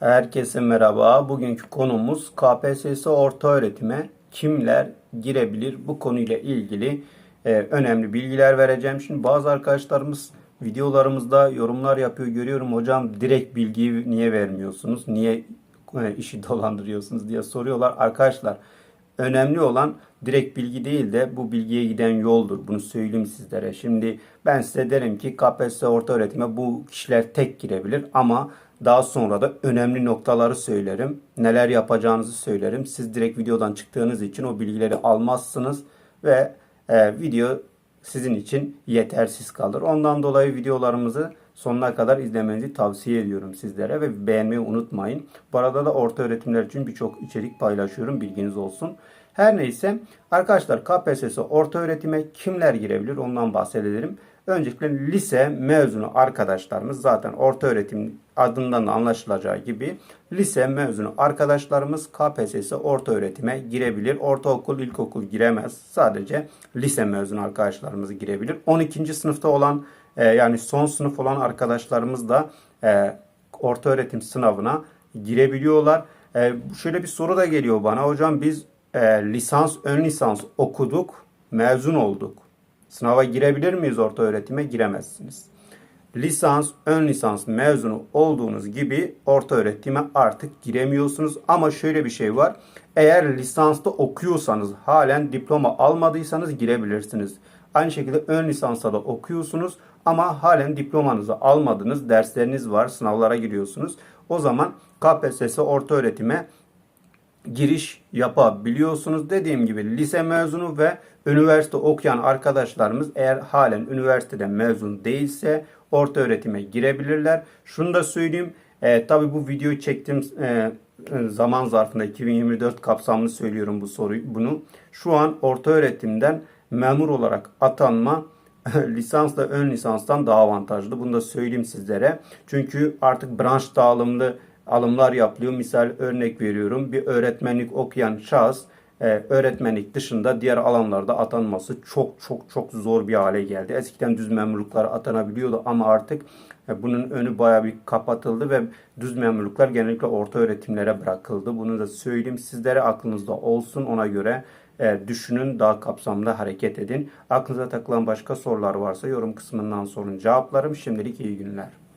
Herkese merhaba. Bugünkü konumuz KPSS orta öğretime kimler girebilir? Bu konuyla ilgili e, önemli bilgiler vereceğim. Şimdi bazı arkadaşlarımız videolarımızda yorumlar yapıyor. Görüyorum hocam direkt bilgiyi niye vermiyorsunuz? Niye e, işi dolandırıyorsunuz diye soruyorlar. Arkadaşlar önemli olan direkt bilgi değil de bu bilgiye giden yoldur. Bunu söyleyeyim sizlere. Şimdi ben size derim ki KPSS orta öğretime bu kişiler tek girebilir ama daha sonra da önemli noktaları söylerim. Neler yapacağınızı söylerim. Siz direkt videodan çıktığınız için o bilgileri almazsınız ve e, video sizin için yetersiz kalır. Ondan dolayı videolarımızı sonuna kadar izlemenizi tavsiye ediyorum sizlere ve beğenmeyi unutmayın. Bu arada da orta öğretimler için birçok içerik paylaşıyorum bilginiz olsun. Her neyse arkadaşlar KPSS orta öğretime kimler girebilir ondan bahsedelim. Öncelikle lise mezunu arkadaşlarımız zaten orta öğretim adından da anlaşılacağı gibi lise mezunu arkadaşlarımız KPSS orta öğretime girebilir. Ortaokul, ilkokul giremez. Sadece lise mezunu arkadaşlarımız girebilir. 12. sınıfta olan e, yani son sınıf olan arkadaşlarımız da e, orta öğretim sınavına girebiliyorlar. E, şöyle bir soru da geliyor bana. Hocam biz lisans, ön lisans okuduk, mezun olduk. Sınava girebilir miyiz orta öğretime? Giremezsiniz. Lisans, ön lisans mezunu olduğunuz gibi orta öğretime artık giremiyorsunuz. Ama şöyle bir şey var. Eğer lisansta okuyorsanız halen diploma almadıysanız girebilirsiniz. Aynı şekilde ön lisansa da okuyorsunuz ama halen diplomanızı almadınız. Dersleriniz var, sınavlara giriyorsunuz. O zaman KPSS orta öğretime giriş yapabiliyorsunuz. Dediğim gibi lise mezunu ve üniversite okuyan arkadaşlarımız eğer halen üniversiteden mezun değilse orta öğretime girebilirler. Şunu da söyleyeyim. E, tabii bu videoyu çektiğim e, zaman zarfında 2024 kapsamlı söylüyorum bu soruyu bunu. Şu an orta öğretimden memur olarak atanma lisansla ön lisanstan daha avantajlı. Bunu da söyleyeyim sizlere. Çünkü artık branş dağılımlı alımlar yapılıyor. Misal örnek veriyorum. Bir öğretmenlik okuyan şahıs e, öğretmenlik dışında diğer alanlarda atanması çok çok çok zor bir hale geldi. Eskiden düz memurluklar atanabiliyordu ama artık e, bunun önü baya bir kapatıldı ve düz memurluklar genellikle orta öğretimlere bırakıldı. Bunu da söyleyeyim sizlere aklınızda olsun ona göre e, düşünün daha kapsamlı hareket edin. Aklınıza takılan başka sorular varsa yorum kısmından sorun cevaplarım. Şimdilik iyi günler.